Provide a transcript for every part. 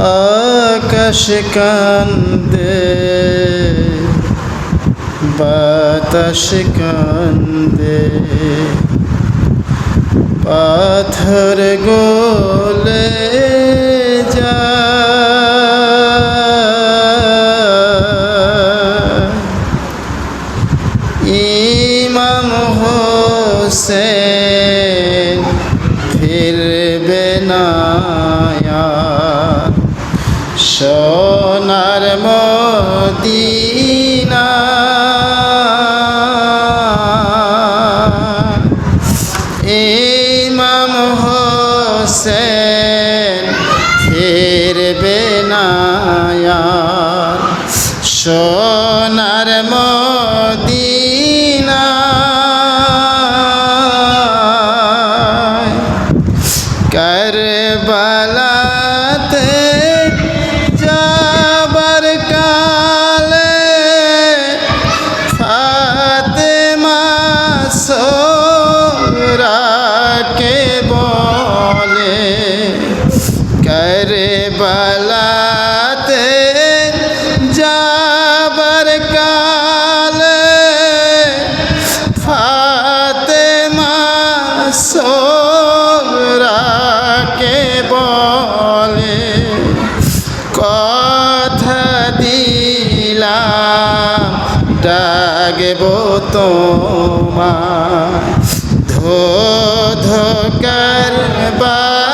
আকাশ কান্দে বাতাস কান্দে। পাথর গোলে যায়। করবালাতে যাবার কালে ফাতেমা সোরাকে বলে কথা দিলাম ডাকব তোমার ধো ধো কথা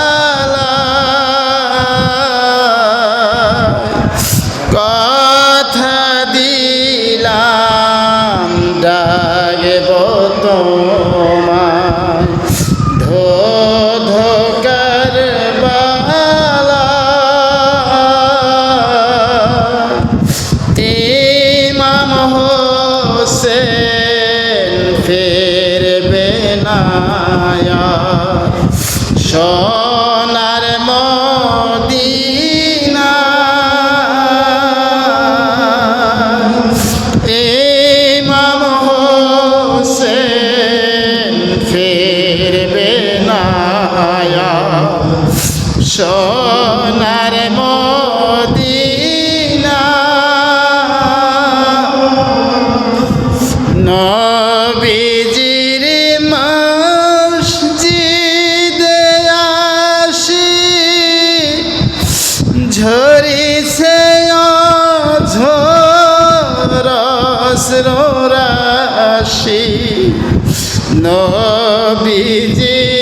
দিলাম ডাকব তোমার। ধো ধো ইমাম হোসেন ফিরবে না আর সোনার মদিনা। নবীজির মসজিদে আসি ঝরিছে ঝরস রাশি। নবীজির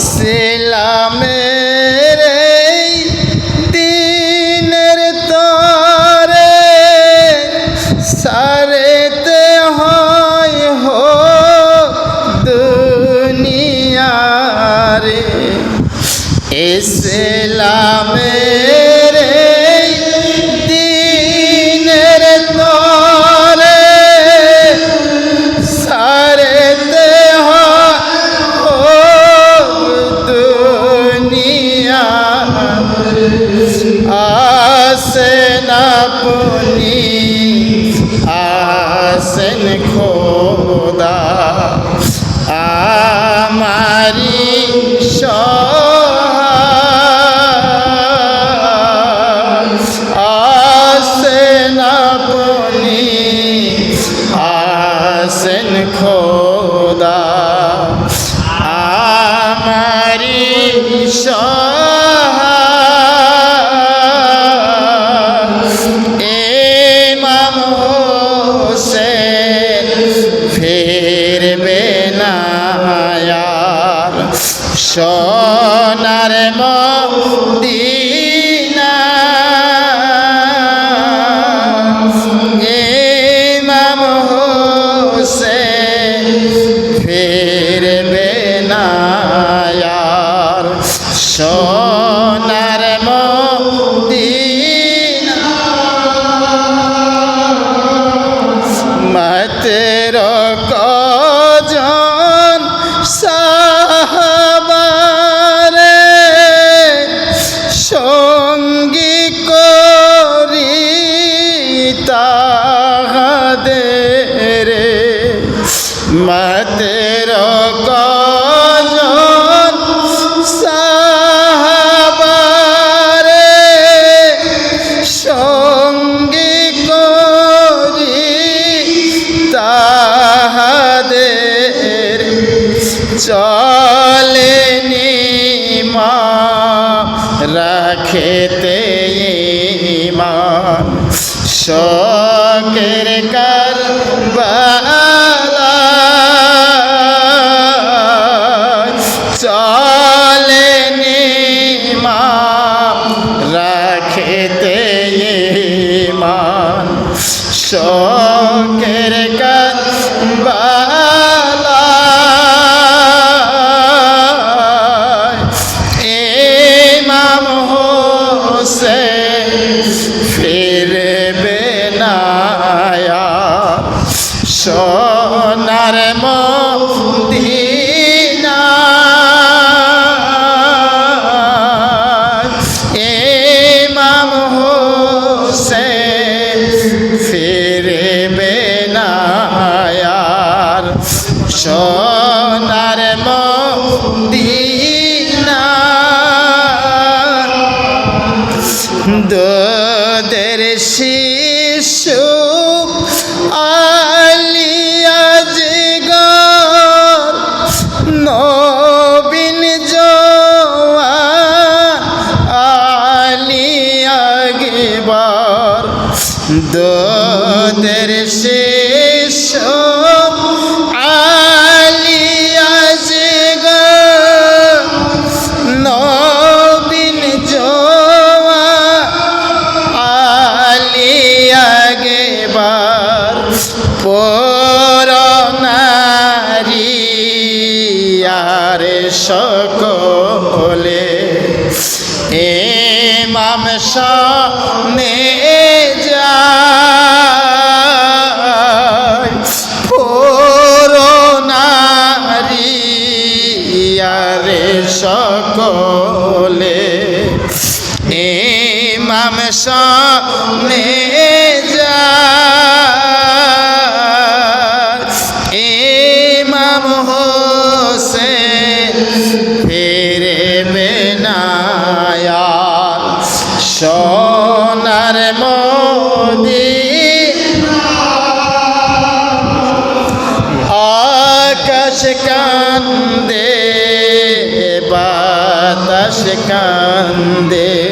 ইসলামের আছেন খোদা আমারি এমাম হোসেন So. isso দিয়ারে সকলে। এ মামসা নে যা সকলে। ইমাম সামনে যা সোনার মোদী আকাশ কান্দে বাতাস কান্দে।